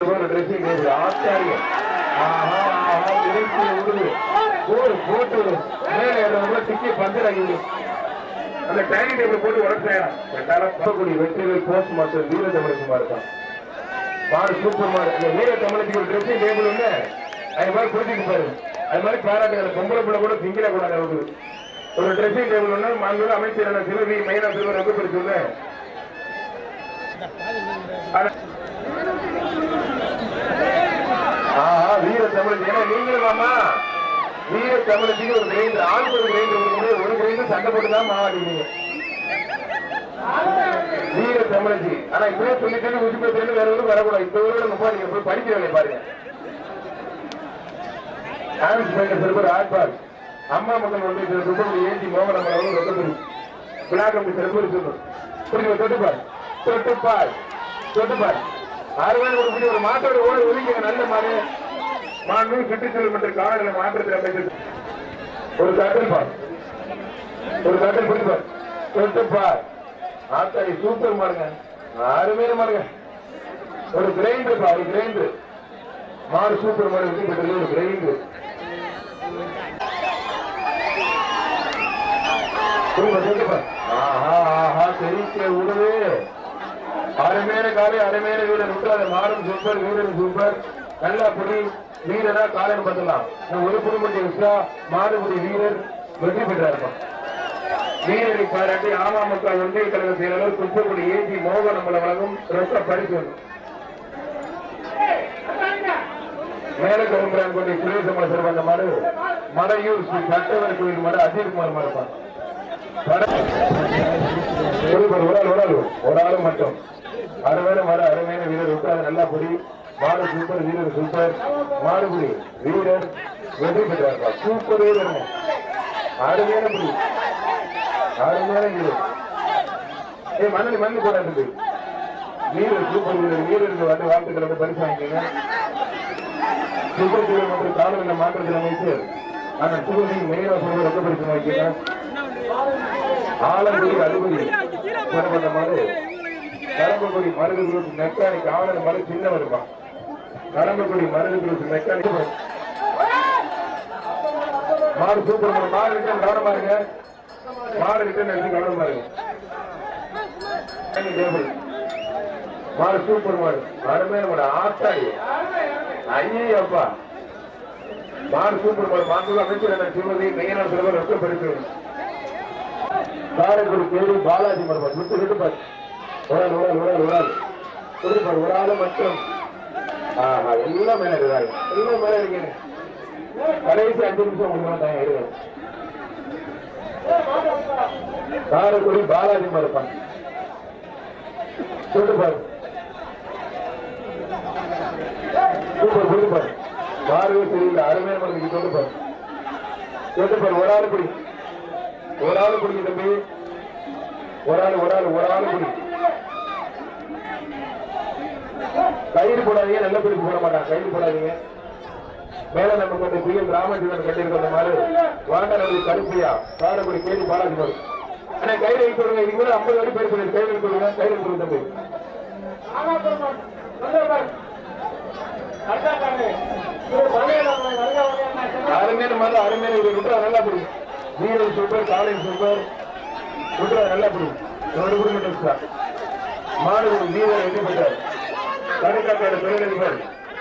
ஒரு dressing table. ஆச்சரியம். ஆஹா, ஆஹா, இறைச்சி விடுது. போடு, போட்டு விடு. மேலே ஏறுறவங்கள திக்கி அந்த டைனிங் டேபிள் போட்டு உடச்சேன் பக்கக்கூடிய வெற்றிகள் போஸ்ட் மாஸ்டர் வீர தமிழகுமார் தான் மாடு சூப்பர் மாடு இந்த வீர தமிழத்துக்கு ஒரு ட்ரெஸ்ஸிங் டேபிள் ஒண்ணு அது மாதிரி கொடுத்துட்டு பாரு அது மாதிரி பாராட்டுகள் பொம்பளை பிள்ளை கூட திங்கில கூடாது ஒரு ட்ரெஸ்ஸிங் டேபிள் ஒண்ணு மாண்பு அமைச்சரான சிவவி மைனா சிறுவர் ரொம்ப பிடிச்சுள்ள வீர தமிழ் ஏன்னா நீங்களும் வீர தமிழத்துக்கு ஒரு கிரைண்டர் ஆளுக்கு ஒரு கிரைண்டர் ஒரு கிரைண்டர் சண்டை போட்டு தான் மாவாடினீங்க. வீர தமிழச்சி. ஆனா இப்பவே சொல்லிட்டு உச்சிபத்திரின்னு வேற ஒன்றும் வரக்கூடாது. இப்ப வரோட முப்பா நீங்க போய் படிக்க வேலையை பாருங்க. ஹான்ஸ் மேக்கர் சிறப்பு ஆட்பால் அம்மா மக்கள் ஒன்றிய சில சுப்பிரமணிய ஏந்தி மோகனம் அவர்கள் ரொம்ப பிளாக் அப்படி சிறப்பு சொல்லணும் புரியுங்க தொட்டுப்பாரு தொட்டுப்பாய் தொட்டுப்பாய் அறுபது ஒரு புள்ளி ஒரு மாட்டோட ஓடி ஒதுக்கிங்க நல்ல மாடு. மாண்பு சுற்றுச்சூழல் மன்ற காவலர்களை மாற்றத்தில் அமைச்சர். ஒரு கட்டல் பார். ஒரு கட்டல் பிடிப்பார். தொட்டுப்பார். ஆத்தாடி சூப்பர் மாடுங்க. அருமையான மாடுங்க. ஒரு கிரைண்டர் பா ஒரு கிரைண்டர் மாடு சூப்பர் மாடு வெற்றி ஒரு கிரைண்டர் ஆஹா ஆஹா தெரிக்க விடுது அருமையான காலை அருமையான வீரர் விட்டுறாரு மாறும் சூப்பர் வீரர் சூப்பர் நல்லா புடி வீரரா காலைன்னு பார்த்தலாம் ஒரு குடும்பத்தை விட்டா மாடுபடி வீரர் வெற்றி பெற்றாருப்பா. வீரரை பாராட்டி ஆமா மக்கள் ஒன்றிய கழக செயலாளர் குப்பக்குடி ஏஜி மோகன் அம்பல வழங்கும் ரொக்க பரிசு மேல கரும்புறான் கொண்ட சுரேசமல சிறுவந்த மாடு. மலையூர் ஸ்ரீ சட்டவர் கோயில் மாடு அஜய்குமார் மாடுப்பான் ஒரு ஆள் ஒரு ஆள் ஒரு ஆள். மட்டும். அருமையான மாடு அருமையான வீரர் உட்கார் நல்லா புடி. மாடு சூப்பர் வீரர் சூப்பர் மாடுபுடி வீரர் வெற்றி பெற்றார் சூப்பர் வீரர். அருமையான புடி அருமையான வீரர். ஏ மண்ணு மண்ணு போடாது வீரர் சூப்பர் வீரர். வீரருக்கு வந்து வாழ்த்துக்கள் வந்து பரிசு வாங்கிக்கங்க சூப்பர் வீரர் மற்றும் காலநிலை மாற்றத்தில் அமைச்சர் ஆனால் சூப்பர் மெயினா சொல்வது ரொம்ப பரிசு வாங்கிக்கங்க. ஆலங்குடி அறுபடி சிறந்த மாதிரி கடம்பக்குடி மருந்து குரூப் மெக்கானிக் ஆவணர் மருந்து சின்ன இருப்பான் கடம்பக்குடி மருந்து குரூப் மெக்கானிக் மாடு சூப்பர் மாடு மாடு ரிட்டர்ன் கவனமா இருங்க. மாடு ரிட்டன் எடுத்து கவனமா இருங்க. மாடு சூப்பர் மாடு. அருமையான மாடு ஆத்தாடி. ஐயே அப்பா மாடு சூப்பர் மாடு மாடு அமைச்சர் என்ன சிவதி மெயினா சிறுவர் ரொம்ப பெருசு காரைக்குடி கேடி பாலாஜி மரபன் விட்டு விட்டு பாரு. உடல் உடல் ஒரு ஆள் ஒரு ஒரு ஆள் ஆளு மட்டும். ஆஹா எல்லாம் மேல இருக்காங்க எல்லாம் மேல இருக்கிறேன் கடைசி அஞ்சு நிமிஷம் உங்களுக்கு தான் இருங்க காரைக்குடி பாலாஜி மறுப்பான் சொல்லுப்பார் சூப்பர் சொல்லுப்பார் பாரு பாருவே தெரியல அருமையான மரத்துக்கு தொட்டு சொல்லுப்பார் ஒரு ஆள் பிடி ஒரு ஆள் பிடிங்க தம்பி. ஒரு ஆள் ஒரு ஆள் ஒரு ஆள் பிடி கயிறு போடாதீங்க நல்ல பிடிப்பு போட மாட்டாங்க. கயிறு போடாதீங்க. மேல நம்ம கொண்டு பிஎம் ராமச்சந்திரன் மாதிரி. வாண்ட நம்ம கருப்பையா காரக்குடி கேள்வி பாலாஜி மாதிரி ஆனா கயிறு எடுத்து விடுங்க இது கூட ஐம்பது வரை பேர் சொல்லி கயிறு கொடுங்க விடுங்க கயிறு எடுத்து தம்பி. அருமையான மாதிரி அருமையான இது நல்லா பிடி. வீரர் சூப்பர் காலை சூப்பர். விட்டுறா நல்லா பிடி. ஒரு வீரர் வெற்றி பெற்றார். கடுக்காட்டோட தொழிலதிபர்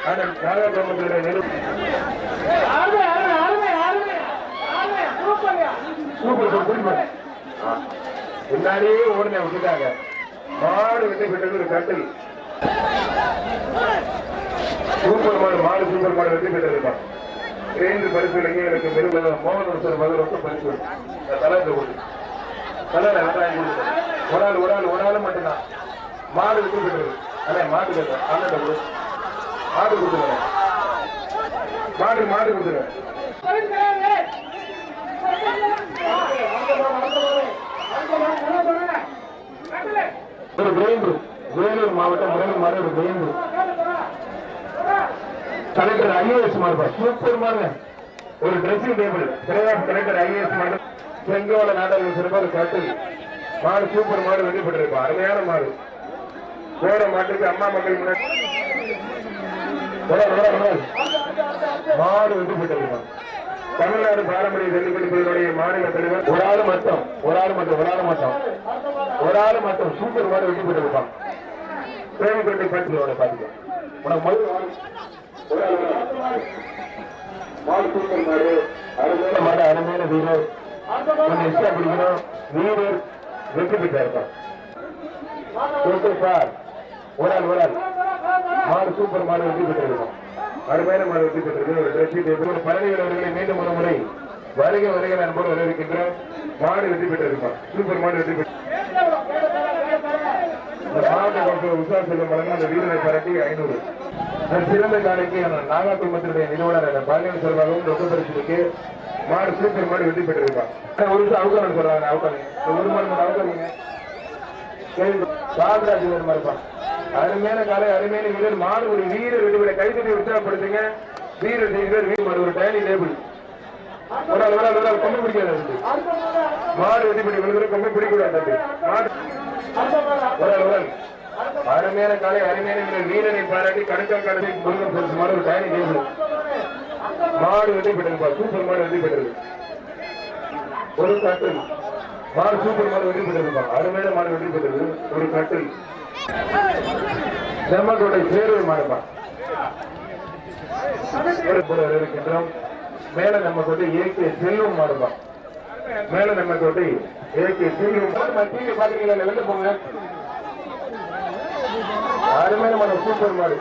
ஆனால் நாகப்பட்டினத்துடைய நிறு சூப்பர் சூப்பர் குடிப்பேன் முன்னாடியே ஓடுன விட்டுட்டாங்க. மாடு வெற்றி பெற்றது ஒரு கட்டில் சூப்பர் மாடு மாடு சூப்பர் மாடு வெற்றி பெற்றிருப்பான் இரண்டு பரிசு இளைஞர்களுக்கு பெருமை. மோகன் சார் ரொம்ப பரிசு தலைவர் கொடு தலைவர் ஒரு ஆள் ஒரு ஆள் ஒரு ஆள் மட்டும்தான். மாடு வெற்றி பெற்றது அண்ணே மாடு கேட்டேன் அண்ணன் கொடு மாடு கொடுத்துருங்க. மாடு மாடு கொடுத்துருங்க. வேலூர் மாவட்டம் வேலூர் மாடு ஒரு கிரைண்டர் கலெக்டர் ஐஏஎஸ் மாறுபா சூப்பர் மாறுங்க ஒரு டிரெஸ்ஸிங் டேபிள் சிறையாஸ் கலெக்டர் ஐஏஎஸ் மாடு. செங்கோல நாடகம் சிறப்பாக கட்டில் மாடு சூப்பர் மாடு வெற்றி அருமையான மாடு. போற மாட்டுக்கு அம்மா மக்கள் முன்னாடி. மாடு வந்து பெற்றிருக்கான் தமிழ்நாடு பாரம்பரிய ஜல்லிக்கட்டு பிரிவினுடைய மாநில தலைவர் ஒரு ஆள் மட்டும் ஒரு ஆள் மட்டும் ஒரு ஆள் மட்டும். ஒரு ஆள் மட்டும் சூப்பர் மாடு வெற்றி பெற்றிருப்பான் தேவைப்பட்டு பாட்டுகளோட பாத்துக்க உனக்கு மது ஒரு ஆள், மாடு சூப்பர் மாடு. அருமையான மாடு அருமையான வீரர். கொஞ்சம் எக்ஸ்ட்ரா பிடிக்கணும் வீரர் வெற்றி பெற்றிருப்பான் சார் ஓடால் ஓடால் மாடு சூப்பர் மாடு வெற்றி பெற்றிருக்கும் அருமையான மாடு வெற்றி பெற்றிருக்கு ஒரு வெற்றி டேபிள் ஒரு பழனி வீரர்களை மீண்டும் ஒரு முறை வருக வருக நண்போடு வரவேற்கின்றோம் மாடு வெற்றி பெற்றிருக்கும் சூப்பர் மாடு வெற்றி பெற்று இந்த மாவட்ட கவுன்சிலர் உஷா செல்வம் வழங்க அந்த வீரரை பரட்டி ஐநூறு. சிறந்த காலைக்கு நாகா குடும்பத்தினுடைய நிறுவனர் பாலியல் செல்வாகவும் ரொக்க பரிசுக்கு மாடு சூப்பர் மாடு வெற்றி பெற்றிருப்பான் ஒரு நிமிஷம் அவுக்கான சொல்றாங்க அவுக்காங்க ஒரு மாடு மட்டும் அவுக்காதீங்க சாகராஜ் இருப்பான். அருமையான காலை அருமையான வீரர். மாடு ஒரு வீரர் விடுவிட கைத்தட்டி உற்சாகப்படுத்துங்க. வீரர் செய்கிறார் வீரர் மாடு ஒரு டைனி டேபிள். ஒரு ஆள் ஒரு ஆள் ஒரு ஆள். கொம்பு பிடிக்காது அதுக்கு. மாடு வெட்டி பிடி விழுகிற கொம்பு பிடிக்கூடாது மாடு. ஒரு ஆள் ஒரு ஆள். அருமையான காலை அருமையான வீரர். வீரரை பாராட்டி கடுக்கா காலத்தை முருகன் பரிசு மாடு ஒரு டைனி டேபிள். மாடு வெட்டி பெற்றிருப்பா சூப்பர் மாடு வெட்டி பெற்றிருக்கு ஒரு கட்டில். மாடு சூப்பர் மாடு வெற்றி பெற்றிருப்பா அருமையான மாடு வெற்றி பெற்றது. ஒரு கட்டில். செம்மக்கோட்டை சேருவை மாடுப்பா இருக்கின்றோம். மேல நம்ம கோட்டை ஏகே செல்வம் மாடுப்பா மேல நம்ம கோட்டை ஏகே செல்வம் டிவி பாத்தீங்களா? வெளில போங்க. அருமையான மாடு சூப்பர் மாடு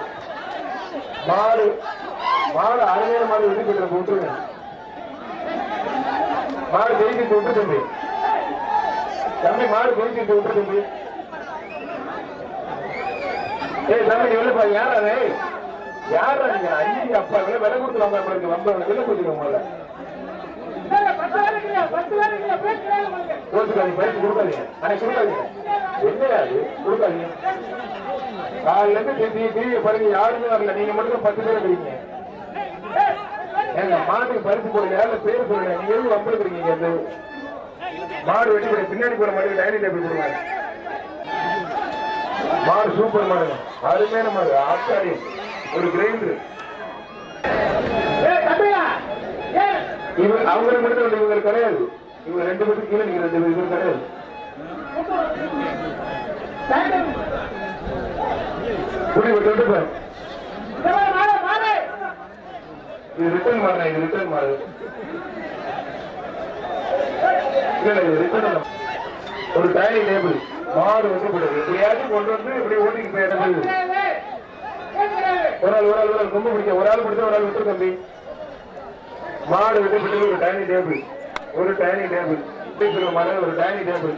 மாடு மாடு அருமையான மாடு வெற்றி பெற்ற விட்டுருங்க மாடு ஜெயிக்கிட்டு விட்டு தம்பி. தம்பி மாடு ஜெயிக்கிட்டு விட்டு தம்பி. ஏய் தம்பி பாரு யாரா அது யாரா நீங்க ஐயா அப்பா விலை விலை கொடுத்து வாங்க உங்களுக்கு வம்ப விலை கொடுத்துருங்க முதல்ல கோச்சுக்காதீங்க பரிசு கொடுக்காதீங்க. அன்னைக்கு கொடுக்காதீங்க. என்னையா அது? கொடுக்காதீங்க. காலையில இருந்து பாருங்க யாருமே வரல. நீங்க மட்டும் பத்து பேர் இருக்கீங்க ஏங்க மாட்டுக்கு பரிசு போடுங்க. இல்ல பேர் சொல்லுங்க. நீங்க எதுவும் இருந்து? மாடு வெட்டி பின்னாடி போற மாடு டைனிங் டேபிள் கொடுங்க. மாடு சூப்பர் மாடு. அருமையான மாடு. ஆச்சாரி ஒரு கிரைண்டர் இவர் அவங்க மட்டும் ரெண்டு இவங்க கிடையாது. இவங்க ரெண்டு மட்டும் கீழே நீங்க ரெண்டு இவங்க கிடையாது. இது ரிட்டர்ன் மாடு இது ரிட்டர்ன் மாடு. இல்ல இது ரிட்டர்ன் ஒரு டைனிங் டேபிள் மாடு வந்து போடுது எப்படியாச்சும் கொண்டு வந்து இப்படி ஓட்டிக்கு போயிடுது ஒரு ஆள் ஒரு ஆள் ஒரு ஆள். கொம்பு பிடிக்க. ஒரு ஆள் பிடிச்சா ஒரு ஆள் விட்டு தம்பி. மாடு விட்டு விட்டு ஒரு டைனிங் டேபிள் ஒரு டைனிங் டேபிள் இப்படி மாடு ஒரு டைனிங் டேபிள்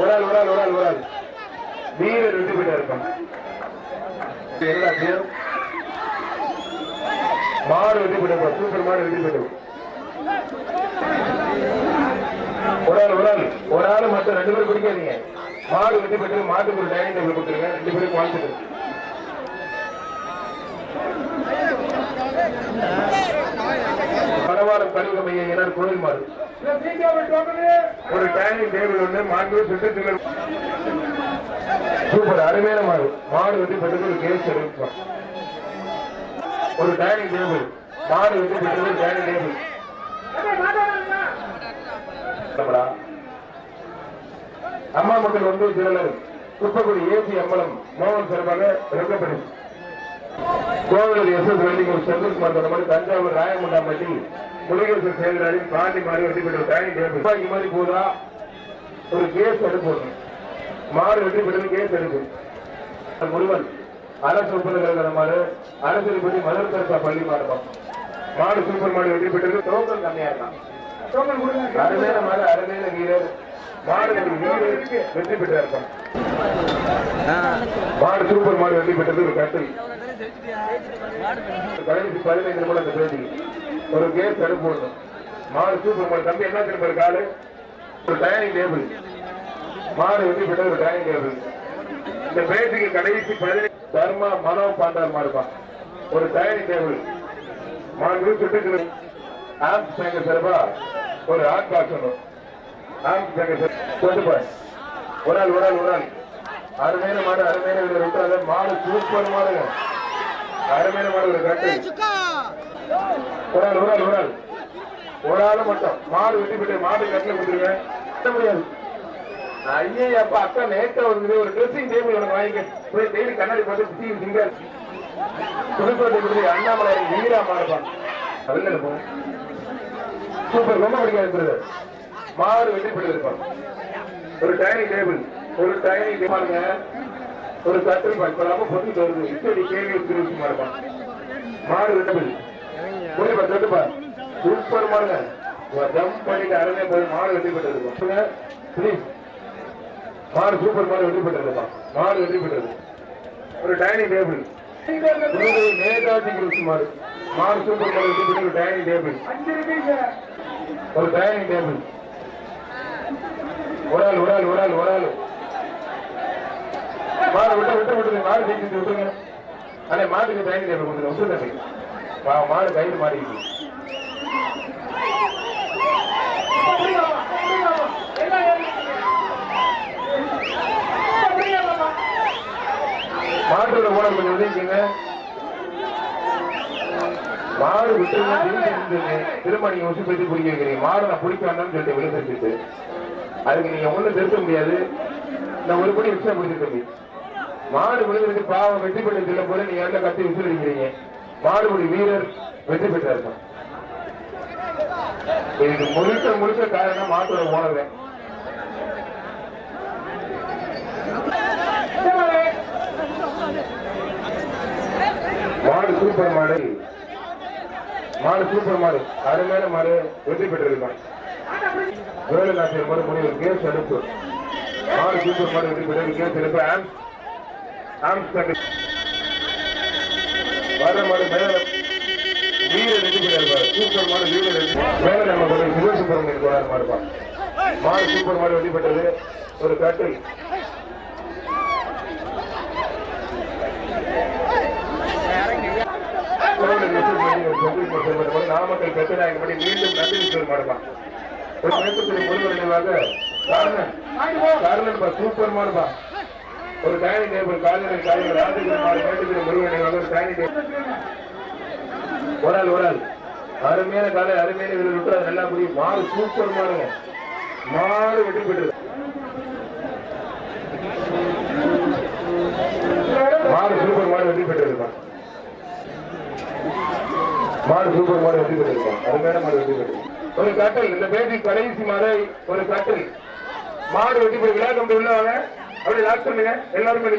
ஒரு ஆள் ஒரு ஆள் ஒரு ஆள் ஒரு ஆள். வீரர் விட்டு போயிட்டா இருப்பான். என்ன பேரும் மாடு வெட்டி போயிட்டு சூப்பர் மாடு வெட்டி போயிட்டு ஒரு ஆள் ஒரு ஆள். ஒரு ஆள் மற்ற ரெண்டு பேரும் குடிக்காதீங்க மாடு வெட்டி போயிட்டு மாட்டுக்கு ஒரு டைனிங் டேபிள் கொடுத்துருங்க. ரெண்டு பேரும் வாழ்த்துட்டு பரவாரம் கழிவு மையினர் கோயில் மாடு. ஒரு டைனிங் டேபிள் ஒன்று மாண்பு சுற்றுச்சூழல் சூப்பர் அருமையான மாடு. மாடு வெட்டி போயிட்டு ஒரு கேஸ் எடுப்பான் ஒரு டைனிங் டேபிள். மாடு வெட்டி போயிட்டு ஒரு டைனிங் டேபிள். அம்மா மக்கள் வந்து ஜுவல்லர் குப்பக்குடி ஏசி அம்பலம் மோகன் சிறப்பாக ரெக்கப்படி கோவிலூர் எஸ் எஸ் வெல்டிங் சொன்ன மாதிரி தஞ்சாவூர் ராயமுண்டாம்பட்டி முருகேசன் செயல்ராணி பாண்டி மாறி வெட்டி பெற்ற துப்பாக்கி மாதிரி போதா ஒரு கேஸ் எடுப்பு மாடு வெட்டி பெற்றது கேஸ் எடுப்பு. முருகன் அரசு ஒப்பந்தங்கள் மாடு அரசு பற்றி மதர் தரப்பா பள்ளி மாடுப்போம் மாடு சூப்பர் மாடு வெற்றி பெற்றது. டோக்கன் கம்மியா இருக்கான் அருமையான மாடு அருமையான வீரர். மாடு ஒரு வீரர் வெற்றி பெற்றார் மாடு சூப்பர் மாடு வெற்றி பெற்றது ஒரு கட்டில் கடைசி பதினைந்து நிமிடம் அந்த பேட்டி. ஒரு கேஸ் தடுப்பு ஒண்ணு மாடு சூப்பர் மாடு. தம்பி என்ன திரும்ப ஒரு காலு? ஒரு டைனிங் டேபிள் மாடு வெற்றி பெற்றது ஒரு டைனிங் டேபிள் இந்த பேட்டிக்கு கடைசி பதினைந்து தர்மா மனோ பாண்டார் மாடுப்பா. ஒரு டைனிங் டேபிள் மாடு சுட்டுக்கு ஆம்ப் சேங்க சிறப்பா ஒரு ஹாட் பாக்ஸ் ஒன்று ஆம்ப் சேங்க கொண்டு போய் ஒரு ஆள் ஒரு ஆள் ஒரு ஆள். அருமையான மாடு அருமையான வீரர் விட்டாத மாடு சூப்பர் மாடுங்க. அருமையான மாடு ஒரு கட்டு. ஒரு ஆள் ஒரு ஆள் ஒரு ஆள். ஒரு ஆள் மட்டும். மாடு வெட்டி விட்டு மாடு கட்டில கொடுத்துருவேன் கட்ட முடியாது. ஐயே அப்பா அக்கா நேற்று வந்து ஒரு ட்ரெஸ்ஸிங் டேபிள் உனக்கு வாங்கிக்க டெய்லி கண்ணாடி பார்த்து சிங்க சிங்கர். புதுக்கோட்டை கொடுத்து அண்ணாமலை வீரா மாடுப்பான் வெளில போ சூப்பர் ரொம்ப பிடிக்காது மாறு மாடு பெற்றிருப்பார் ஒரு டைனிங் டேபிள் ஒரு டைனிங் டேபிளுங்க ஒரு கட்டில் பார்க்கலாம் ரொம்ப பொண்ணு தருது இப்படி கேள்வி திருப்பி மாடுப்பான் மாடு வெட்டபிள் புரியுமா தொட்டுப்பா சூப்பர் மாடுங்க ஜம்ப் பண்ணிட்டு அரணே போய் மாடு வெற்றி போட்டு பிளீஸ் மாடு சூப்பர் மாடு வெற்றி பெற்றிருக்கா மாடு வெற்றி பெற்றது ஒரு டைனிங் டேபிள் நேதாஜி குரூப் மாடு மாடு சூப்பர் மாடு வெற்றி பெற்ற ஒரு டைனிங் டேபிள் ஒரு டைனிங் டேபிள் ஒரு ஆள் ஒரு ஆள் ஒரு ஆள் ஒரு ஆள் மாடு விட்டு விட்டு விட்டுருங்க மாடு ஜெயிச்சு விட்டுருங்க. அண்ணே மாட்டுக்கு டைனிங் டேபிள் கொடுத்துருங்க விட்டுருங்க வா மாடு கையில் மாட்டிக்கிட்டு. மாட்டோட ஓனர் கொஞ்சம் உதவிக்குங்க மாடு விட்டுருங்க திரும்ப நீங்க உசு பத்தி பிடிக்க வைக்கிறீங்க. மாடு நான் பிடிக்க வேண்டாம்னு சொல்லிட்டு விழுந்துட்டு அதுக்கு நீங்க ஒண்ணும் திருத்த முடியாது. நான் ஒரு படி விஷயம் பிடிச்சிட்டு மாடு விழுந்துருக்கு பாவம் வெற்றி பெற்று சொல்ல போல நீங்க எல்லாம் கட்டி விசில் அடிக்கிறீங்க மாடுபடி வீரர் வெற்றி பெற்றாரு. இதுக்கு முழுக்க முழுக்க காரணம் மாட்டோட ஓனர் மாடு சூப்பர் மாடு. மாடு சூப்பர் மாடு. அருமையான மாடு வெற்றி பெற்றிருக்கான். வேலுநாட்டியர் மாடு முடிவு கேஸ் எடுப்பு. ஆறு சூப்பர் மாடு வெற்றி கேஸ் எடுப்பு. ஆம்ஸ் ஆம்ஸ் கண்டு வர மாடு மேல வீரர் வெற்றி சூப்பர் மாடு வீரர் வெற்றி மேல நம்ம ஒரு சிவசுப்பிரமணியன் போறார் மாடுப்பா மாடு சூப்பர் மாடு வெளிப்பட்டது ஒரு கட்டில் நாமக்கல் பெத்தநாயகப்படி மீண்டும் நன்றி சொல்ல மாட்டோம் ஒரு மேற்கத்தின் முருகன் நினைவாக காரணம். காரணம் ஒரு டைனிங் டேபிள் காலையில் காலையில் ராஜகிரி மாடு மேட்டுக்கிற நினைவாக ஒரு டைனிங் டேபிள் ஒரு ஆள் ஒரு ஆள். அருமையான காலை அருமையான வீரர் விட்டு அது நல்லா முடியும் மாறு சூப்பர் மாறுங்க மாறு வெற்றி பெற்றது. மாறு சூப்பர் மாடு வெற்றி பெற்றிருக்கான் மாடு சூப்பர் மாடு வெற்றி பெற்றிருக்கான் அருமையான மாடு வெற்றி பெற்று ஒரு கட்டல் இந்த பேட்டி கடைசி மாதை ஒரு கட்டல். மாடு வெட்டி போய் விளையாட்டு உள்ள வாங்க அப்படி லாக் பண்ணுங்க. எல்லாருமே